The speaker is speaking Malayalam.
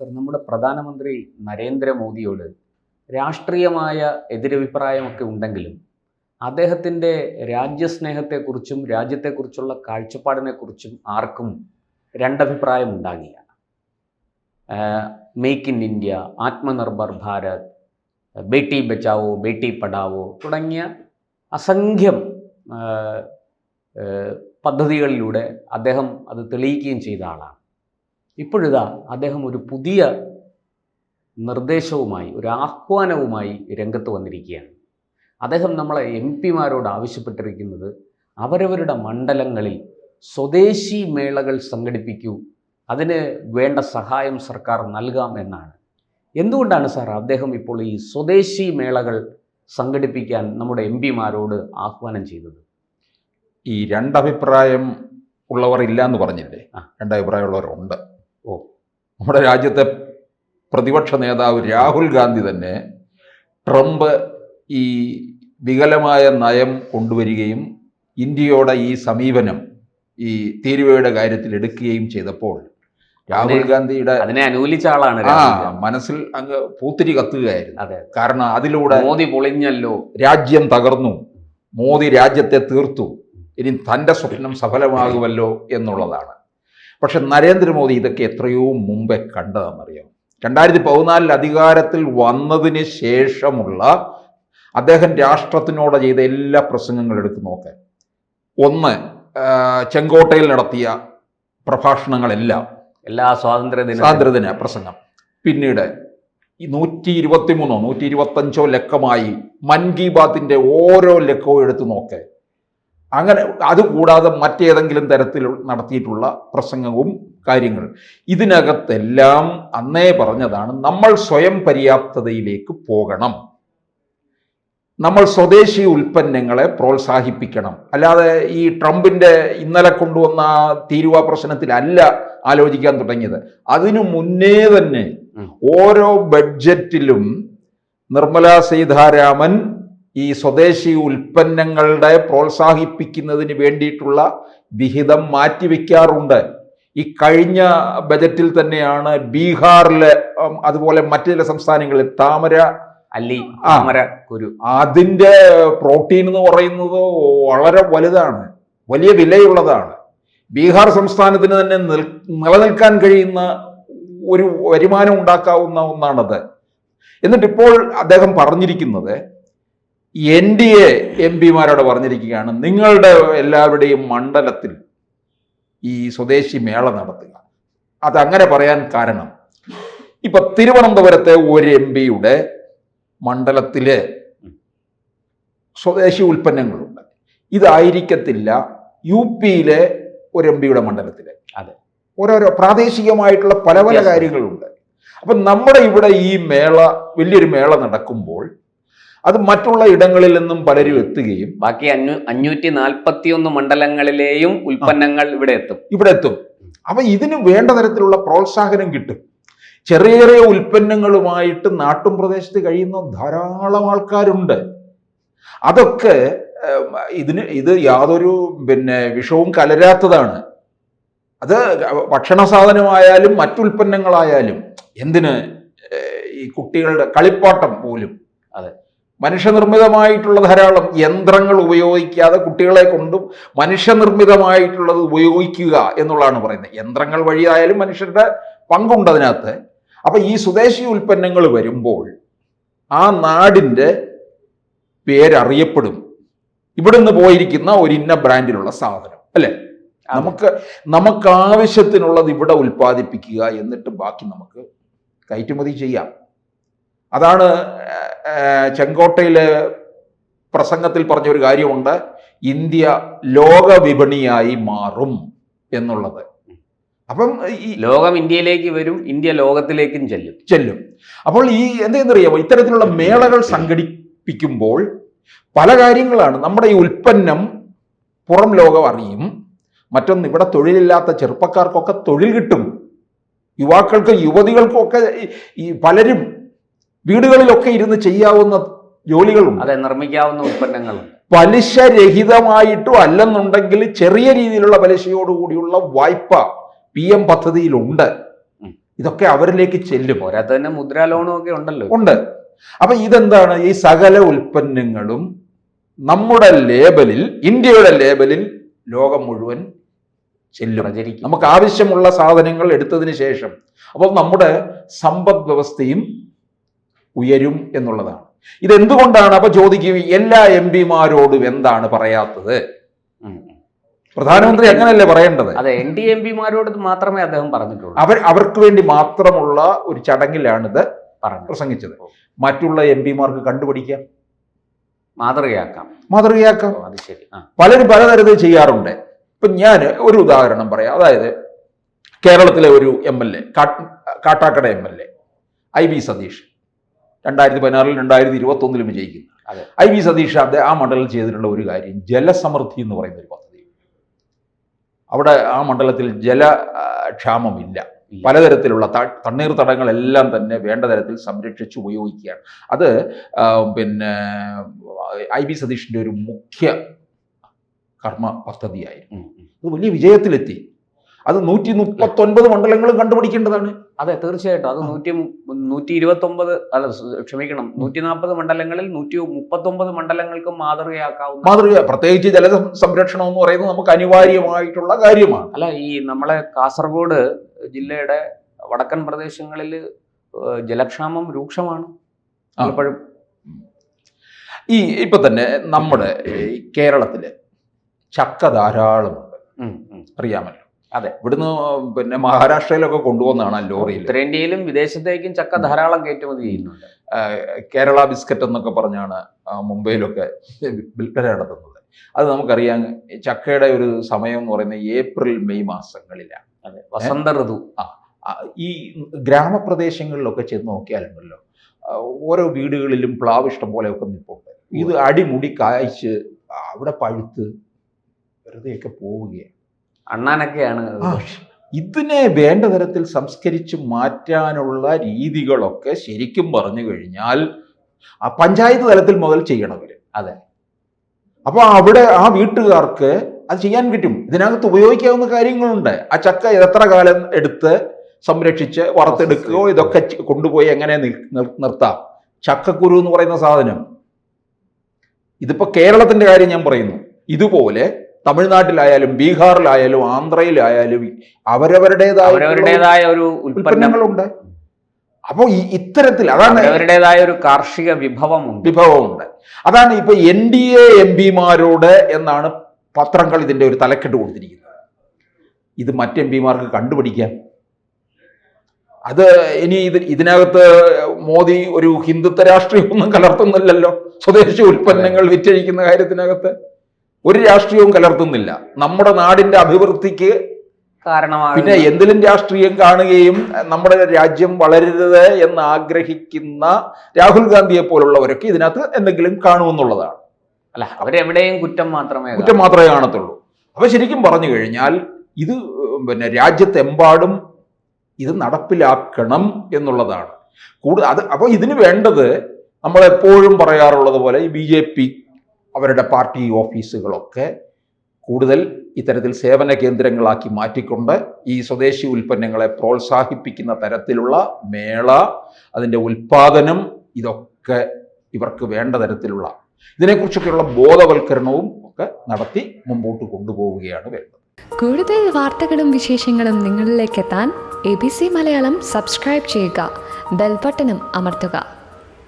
സർ നമ്മുടെ പ്രധാനമന്ത്രി നരേന്ദ്രമോദിയോട് രാഷ്ട്രീയമായ എതിരഭിപ്രായമൊക്കെ ഉണ്ടെങ്കിലും അദ്ദേഹത്തിന്റെ രാജ്യസ്നേഹത്തെക്കുറിച്ചും രാജ്യത്തെക്കുറിച്ചുള്ള കാഴ്ചപ്പാടിനെക്കുറിച്ചും ആർക്കും രണ്ടഭിപ്രായം ഉണ്ടാകില്ല. Make in India Atmanirbhar Bharat Beti Bachao Beti Padhao തുടങ്ങിയ അസംഖ്യം പദ്ധതികളിലൂടെ അദ്ദേഹം അത് തെളിയിക്കുകയും ചെയ്ത ആളാണ്. ഇപ്പോഴിതാ അദ്ദേഹം ഒരു പുതിയ നിർദ്ദേശവുമായി ഒരു ആഹ്വാനവുമായി രംഗത്ത് വന്നിരിക്കുകയാണ്. അദ്ദേഹം നമ്മളെ എം പിമാരോട് ആവശ്യപ്പെട്ടിരിക്കുന്നത് അവരവരുടെ മണ്ഡലങ്ങളിൽ സ്വദേശി മേളകൾ സംഘടിപ്പിക്കൂ അതിന് വേണ്ട സഹായം സർക്കാർ നൽകാം എന്നാണ്. എന്തുകൊണ്ടാണ് സാർ അദ്ദേഹം ഇപ്പോൾ ഈ സ്വദേശി മേളകൾ സംഘടിപ്പിക്കാൻ നമ്മുടെ എം പിമാരോട് ആഹ്വാനം ചെയ്തത്? ഈ രണ്ടഭിപ്രായം ഉള്ളവർ ഇല്ല എന്ന് പറഞ്ഞില്ലേ രണ്ടഭിപ്രായം രണ്ടഭിപ്രായമുള്ളവരുണ്ട്. നമ്മുടെ രാജ്യത്തെ പ്രതിപക്ഷ നേതാവ് രാഹുൽ ഗാന്ധി തന്നെ ട്രംപ് ഈ വികലമായ നയം കൊണ്ടുവരികയും ഇന്ത്യയോടെ ഈ സമീപനം ഈ തീരുവയുടെ കാര്യത്തിൽ എടുക്കുകയും ചെയ്തപ്പോൾ രാഹുൽ ഗാന്ധിയുടെ അതിനെ അനുകൂലിച്ച ആളാണ് ആ മനസ്സിൽ അങ്ങ് പൂത്തിരി കത്തുകയായിരുന്നു. കാരണം അതിലൂടെ മോദി പൊളിഞ്ഞല്ലോ. രാജ്യം തകർന്നു. മോദി രാജ്യത്തെ തീർത്തു. ഇനി തന്റെ സ്വപ്നം സഫലമാകുമല്ലോ എന്നുള്ളതാണ്. പക്ഷെ നരേന്ദ്രമോദി ഇതൊക്കെ എത്രയോ മുമ്പേ കണ്ടതെന്നറിയാം രണ്ടായിരത്തി പതിനാലിൽ അധികാരത്തിൽ വന്നതിന് ശേഷമുള്ള അദ്ദേഹം രാഷ്ട്രത്തിനോട് ചെയ്ത എല്ലാ പ്രസംഗങ്ങളും എടുത്തു നോക്കാൻ ഒന്ന് ചെങ്കോട്ടയിൽ നടത്തിയ പ്രഭാഷണങ്ങളെല്ലാം എല്ലാ സ്വാതന്ത്ര്യദിന സ്വാതന്ത്ര്യദിന പ്രസംഗം. പിന്നീട് ഈ നൂറ്റി ഇരുപത്തി മൂന്നോ നൂറ്റി ഇരുപത്തഞ്ചോ ലക്കമായി മൻ കി ബാത്തിന്റെ ഓരോ ലക്കവും എടുത്തു നോക്ക്. അങ്ങനെ അതുകൂടാതെ മറ്റേതെങ്കിലും തരത്തിൽ നടത്തിയിട്ടുള്ള പ്രസംഗവും കാര്യങ്ങൾ. ഇതിനകത്തെല്ലാം അന്നേ പറഞ്ഞതാണ് നമ്മൾ സ്വയം പര്യാപ്തതയിലേക്ക് പോകണം. നമ്മൾ സ്വദേശി ഉൽപ്പന്നങ്ങളെ പ്രോത്സാഹിപ്പിക്കണം. അല്ലാതെ ഈ ട്രംപിന്റെ ഇന്നലെ കൊണ്ടുവന്ന തീരുവ പ്രശ്നത്തിലല്ല ആലോചിക്കാൻ തുടങ്ങിയത്. അതിനു മുന്നേ തന്നെ ഓരോ ബഡ്ജറ്റിലും നിർമ്മലാ സീതാരാമൻ ഈ സ്വദേശി ഉൽപ്പന്നങ്ങളുടെ പ്രോത്സാഹിപ്പിക്കുന്നതിന് വേണ്ടിയിട്ടുള്ള വിഹിതം മാറ്റിവെക്കാറുണ്ട്. ഈ കഴിഞ്ഞ ബജറ്റിൽ തന്നെയാണ് ബീഹാറിലെ അതുപോലെ മറ്റു ചില സംസ്ഥാനങ്ങളിൽ താമര അല്ലി. താമര കുരു. അതിന്റെ പ്രോട്ടീൻ എന്ന് പറയുന്നത് വളരെ വലുതാണ് വലിയ വിലയുള്ളതാണ്. ബീഹാർ സംസ്ഥാനത്തിന് തന്നെ നിൽ- നിലനിൽക്കാൻ കഴിയുന്ന ഒരു വരുമാനം ഉണ്ടാക്കാവുന്ന ഒന്നാണത്. എന്നിട്ടിപ്പോൾ അദ്ദേഹം പറഞ്ഞിരിക്കുന്നത് എൻ ഡി എ എം പിമാരോട് പറഞ്ഞിരിക്കുകയാണ് നിങ്ങളുടെ എല്ലാവരുടെയും മണ്ഡലത്തിൽ ഈ സ്വദേശി മേള നടത്തുക. അതങ്ങനെ പറയാൻ കാരണം ഇപ്പൊ തിരുവനന്തപുരത്തെ ഒരു എം പിയുടെ മണ്ഡലത്തിൽ സ്വദേശി ഉൽപ്പന്നങ്ങളുണ്ട്. ഇതായിരിക്കത്തില്ല യു പിയിലെ ഒരു എം പിയുടെ മണ്ഡലത്തിൽ. അതെ. ഓരോരോ പ്രാദേശികമായിട്ടുള്ള പല പല കാര്യങ്ങളുണ്ട്. അപ്പൊ നമ്മുടെ ഇവിടെ ഈ മേള വലിയൊരു മേള നടക്കുമ്പോൾ അത് മറ്റുള്ള ഇടങ്ങളിൽ നിന്നും പലരും എത്തുകയും ബാക്കി അഞ്ഞൂ അഞ്ഞൂറ്റി നാൽപ്പത്തി ഒന്ന് മണ്ഡലങ്ങളിലെയും ഉൽപ്പന്നങ്ങൾ ഇവിടെ എത്തും. ഇവിടെ എത്തും. അപ്പൊ ഇതിന് വേണ്ട തരത്തിലുള്ള പ്രോത്സാഹനം കിട്ടും. ചെറിയ ചെറിയ ഉൽപ്പന്നങ്ങളുമായിട്ട് നാട്ടും പ്രദേശത്ത് കഴിയുന്ന ധാരാളം ആൾക്കാരുണ്ട്. അതൊക്കെ ഇതിന് ഇത് യാതൊരു പിന്നെ വിഷവും കലരാത്തതാണ്. അത് ഭക്ഷണ സാധനമായാലും മറ്റുൽപ്പന്നങ്ങളായാലും എന്തിന് ഈ കുട്ടികളുടെ കളിപ്പാട്ടം പോലും. അതെ. മനുഷ്യനിർമ്മിതമായിട്ടുള്ള ധാരാളം യന്ത്രങ്ങൾ ഉപയോഗിക്കാതെ കുട്ടികളെ കൊണ്ടും മനുഷ്യനിർമ്മിതമായിട്ടുള്ളത് ഉപയോഗിക്കുക എന്നുള്ളതാണ് പറയുന്നത്. യന്ത്രങ്ങൾ വഴിയായാലും മനുഷ്യരുടെ പങ്കുണ്ട് അതിനകത്ത്. അപ്പം ഈ സ്വദേശി ഉൽപ്പന്നങ്ങൾ വരുമ്പോൾ ആ നാടിന്റെ പേരറിയപ്പെടും. ഇവിടുന്ന് പോയിരിക്കുന്ന ഒരു ഇന്ന ബ്രാൻഡിലുള്ള സാധനം അല്ലേ? നമുക്ക് നമുക്ക് ആവശ്യത്തിനുള്ളത് ഇവിടെ ഉൽപ്പാദിപ്പിക്കുക എന്നിട്ട് ബാക്കി നമുക്ക് കയറ്റുമതി ചെയ്യാം. അതാണ് ചെങ്കോട്ടയിലെ പ്രസംഗത്തിൽ പറഞ്ഞ ഒരു കാര്യമുണ്ട്. ഇന്ത്യ ലോക വിപണിയായി മാറും എന്നുള്ളത്. അപ്പം ഈ ലോകം ഇന്ത്യയിലേക്ക് വരും ഇന്ത്യ ലോകത്തിലേക്കും ചെല്ലും. ചെല്ലും. അപ്പോൾ ഈ എന്തെന്നറിയാമോ? ഇത്തരത്തിലുള്ള മേളകൾ സംഘടിപ്പിക്കുമ്പോൾ പല കാര്യങ്ങളാണ്. നമ്മുടെ ഈ ഉൽപ്പന്നം പുറം ലോകം അറിയും. മറ്റൊന്ന് ഇവിടെ തൊഴിലില്ലാത്ത ചെറുപ്പക്കാർക്കൊക്കെ തൊഴിൽ കിട്ടും. യുവാക്കൾക്ക് യുവതികൾക്കൊക്കെ ഈ- ഈ പലരും വീടുകളിലൊക്കെ ഇരുന്ന് ചെയ്യാവുന്ന ജോലികളുണ്ട്. അതെ നിർമ്മിക്കാവുന്ന ഉൽപ്പന്നങ്ങളുണ്ട്. പലിശരഹിതമായിട്ടും അല്ലെന്നുണ്ടെങ്കിൽ ചെറിയ രീതിയിലുള്ള പലിശയോടുകൂടിയുള്ള വായ്പ പി എം പദ്ധതിയിലുണ്ട്. ഇതൊക്കെ അവരിലേക്ക് ചെല്ലും. പോരാത്ത തന്നെ മുദ്രാ ലോണും ഒക്കെ ഉണ്ടല്ലോ. ഉണ്ട്. അപ്പൊ ഇതെന്താണ്? ഈ സകല ഉൽപ്പന്നങ്ങളും നമ്മുടെ ലേബലിൽ ഇന്ത്യയുടെ ലേബലിൽ ലോകം മുഴുവൻ ചെല്ലും. നമുക്ക് ആവശ്യമുള്ള സാധനങ്ങൾ എടുത്തതിന് ശേഷം. അപ്പോൾ നമ്മുടെ സമ്പദ് വ്യവസ്ഥയും ഉയരും എന്നുള്ളതാണ്. ഇതെന്തുകൊണ്ടാണ്? അപ്പൊ ചോദിക്കും എല്ലാ എം പിമാരോടും എന്താണ് പറയാത്തത്. പ്രധാനമന്ത്രി അങ്ങനല്ലേ പറയേണ്ടത്? അതെ എൻ ഡി എം പിമാരോട് മാത്രമേ അദ്ദേഹം പറഞ്ഞിട്ടുള്ളൂ. അവർ അവർക്ക് വേണ്ടി മാത്രമുള്ള ഒരു ചടങ്ങിലാണിത് പറഞ്ഞു പ്രസംഗിച്ചത്. മറ്റുള്ള എം പിമാർക്ക് കണ്ടുപിടിക്കാം. മാതൃകയാക്കാം. മാതൃകയാക്കാം. അത് ശരി. പലരും പലതരത്തിൽ ചെയ്യാറുണ്ട്. ഇപ്പൊ ഞാൻ ഒരു ഉദാഹരണം പറയാം. അതായത് കേരളത്തിലെ ഒരു M L A Kattakada M L A I B Satheesh. രണ്ടായിരത്തി പതിനാറിൽ രണ്ടായിരത്തി ഇരുപത്തി ഒന്നിലും വിജയിക്കുന്നു. ഐ വി സതീഷ് അദ്ദേഹം ആ മണ്ഡലത്തിൽ ചെയ്തിട്ടുള്ള ഒരു കാര്യം ജലസമൃദ്ധി എന്ന് പറയുന്ന ഒരു പദ്ധതി അവിടെ ആ മണ്ഡലത്തിൽ ജല ക്ഷാമമില്ല ഇല്ല. പലതരത്തിലുള്ള തണ്ണീർ തടങ്ങളെല്ലാം തന്നെ വേണ്ട തരത്തിൽ സംരക്ഷിച്ച് ഉപയോഗിക്കുകയാണ് അത് പിന്നെ ഐ ബി സതീഷിന്റെ ഒരു മുഖ്യ കർമ്മ പദ്ധതിയായിരുന്നു. അത് വലിയ വിജയത്തിലെത്തി അത് നൂറ്റി മുപ്പത്തൊൻപത് മണ്ഡലങ്ങളും കണ്ടുപിടിക്കേണ്ടതാണ്. അതെ തീർച്ചയായിട്ടും. അത് നൂറ്റി നൂറ്റി ഇരുപത്തി ഒമ്പത് അല്ല ക്ഷമിക്കണം. നൂറ്റി നാൽപ്പത് മണ്ഡലങ്ങളിൽ നൂറ്റി മുപ്പത്തൊമ്പത് മണ്ഡലങ്ങൾക്കും മാതൃകയാക്കാവുന്ന മാതൃക പ്രത്യേകിച്ച് ജല സംരക്ഷണം എന്ന് പറയുന്നത് നമുക്ക് അനിവാര്യമായിട്ടുള്ള കാര്യമാണ്. അല്ല ഈ നമ്മളെ കാസർഗോഡ് ജില്ലയുടെ വടക്കൻ പ്രദേശങ്ങളിൽ ജലക്ഷാമം രൂക്ഷമാണ് പലപ്പോഴും. ഈ ഇപ്പൊ തന്നെ നമ്മുടെ കേരളത്തിലെ ചക്ക ധാരാളമുണ്ട്. അറിയാമല്ലോ. അതെ. ഇവിടുന്ന് പിന്നെ മഹാരാഷ്ട്രയിലൊക്കെ കൊണ്ടുവന്നാണ് ലോറി ലോറിയിൽ ഉത്തരേന്ത്യയിലും വിദേശത്തേക്കും ചക്ക ധാരാളം കയറ്റുമതി ചെയ്യുന്നുണ്ട്. കേരള ബിസ്ക്കറ്റ് എന്നൊക്കെ പറഞ്ഞാണ് മുംബൈയിലൊക്കെ വിൽപ്പന നടത്തുന്നത്. അത് നമുക്കറിയാം ചക്കയുടെ ഒരു സമയം എന്ന് പറയുന്നത് ഏപ്രിൽ മെയ് മാസങ്ങളിലാണ്. അതെ വസന്ത ഋതു. ആ, ഈ ഗ്രാമപ്രദേശങ്ങളിലൊക്കെ ചെന്ന് നോക്കിയാലുണ്ടല്ലോ ഓരോ വീടുകളിലും പ്ലാവ് ഇഷ്ടം പോലെയൊക്കെ നിൽപ്പുണ്ട് ഇത് അടിമുടി കായ്ച്ച് അവിടെ പഴുത്ത് വെറുതെയൊക്കെ പോവുകയാണ്. അണ്ണാനൊക്കെയാണ് ഇതിനെ വേണ്ട തരത്തിൽ സംസ്കരിച്ച് മാറ്റാനുള്ള രീതികളൊക്കെ ശരിക്കും പറഞ്ഞു കഴിഞ്ഞാൽ ആ പഞ്ചായത്ത് തലത്തിൽ മുതൽ ചെയ്യണം അവർ അതെ. അപ്പോൾ അവിടെ ആ വീട്ടുകാർക്ക് അത് ചെയ്യാൻ പറ്റും ഇതിനകത്ത് ഉപയോഗിക്കാവുന്ന കാര്യങ്ങളുണ്ട്. ആ ചക്ക എത്ര കാലം എടുത്ത് സംരക്ഷിച്ച് വറുത്തെടുക്കുകയോ ഇതൊക്കെ കൊണ്ടുപോയി എങ്ങനെ നിർ- നിർ- നിർത്താം? ചക്കക്കുരു എന്ന് പറയുന്ന സാധനം. ഇതിപ്പോ കേരളത്തിന്റെ കാര്യം ഞാൻ പറയുന്നു. ഇതുപോലെ തമിഴ്നാട്ടിലായാലും ബീഹാറിലായാലും ആന്ധ്രയിലായാലും അവരവരുടേതായ അവരവരുടേതായ ഒരു ഉൽപ്പന്നം. ഉൽപ്പന്നങ്ങളുണ്ട്. അപ്പോൾ ഈ ഇത്തരത്തിൽ അതാണ് അവരുടേതായ ഒരു കാർഷിക വിഭവമുണ്ട്. വിഭവമുണ്ട്. അതാണ് ഇപ്പൊ എൻ ഡി എ എം പിമാരോട് എന്നാണ് പത്രങ്ങൾ ഇതിന്റെ ഒരു തലക്കെട്ട് കൊടുത്തിരിക്കുന്നത്. ഇത് മറ്റ് എം പിമാർക്ക് കണ്ടുപിടിക്കാം. അത് ഇനി ഇത് ഇതിനകത്ത് മോദി ഒരു ഹിന്ദുത്വ രാഷ്ട്രീയമൊന്നും കലർത്തുന്നില്ലല്ലോ. സ്വദേശി ഉൽപ്പന്നങ്ങൾ വിറ്റഴിക്കുന്ന കാര്യത്തിനകത്ത്. ഒരു രാഷ്ട്രീയവും കലർത്തുന്നില്ല. നമ്മുടെ നാടിന്റെ അഭിവൃദ്ധിക്ക് കാരണമാണ് പിന്നെ എന്തിലും രാഷ്ട്രീയം കാണുകയും നമ്മുടെ രാജ്യം വളരരുത് എന്ന് ആഗ്രഹിക്കുന്ന രാഹുൽ ഗാന്ധിയെ പോലുള്ളവരൊക്കെ ഇതിനകത്ത് എന്തെങ്കിലും കാണുമെന്നുള്ളതാണ്. അല്ല അവരെവിടെയും കുറ്റം മാത്രമേ കുറ്റം മാത്രമേ കാണത്തുള്ളൂ. അപ്പൊ ശരിക്കും പറഞ്ഞു കഴിഞ്ഞാൽ ഇത് പിന്നെ രാജ്യത്തെമ്പാടും ഇത് നടപ്പിലാക്കണം എന്നുള്ളതാണ്. കൂടുതൽ അത് അപ്പോൾ ഇതിന് വേണ്ടത് നമ്മൾ എപ്പോഴും പറയാറുള്ളത് പോലെ ഈ ബി ജെ പി അവരുടെ പാർട്ടി ഓഫീസുകളൊക്കെ കൂടുതൽ ഇത്തരത്തിൽ സേവന കേന്ദ്രങ്ങളാക്കി മാറ്റിക്കൊണ്ട് ഈ സ്വദേശി ഉൽപ്പന്നങ്ങളെ പ്രോത്സാഹിപ്പിക്കുന്ന തരത്തിലുള്ള മേള അതിന്റെ ഉൽപാദനം ഇതൊക്കെ ഇവർക്ക് വേണ്ട തരത്തിലുള്ള ഇതിനെക്കുറിച്ചൊക്കെയുള്ള ബോധവൽക്കരണവും ഒക്കെ നടത്തി മുമ്പോട്ട് കൊണ്ടുപോവുകയാണ് വേണ്ടത് കൂടുതൽ വാർത്തകളും വിശേഷങ്ങളും നിങ്ങളിലേക്ക് എത്താൻ A B C Malayalam subscribe ചെയ്യുക ബെൽബട്ടനും അമർത്തുക.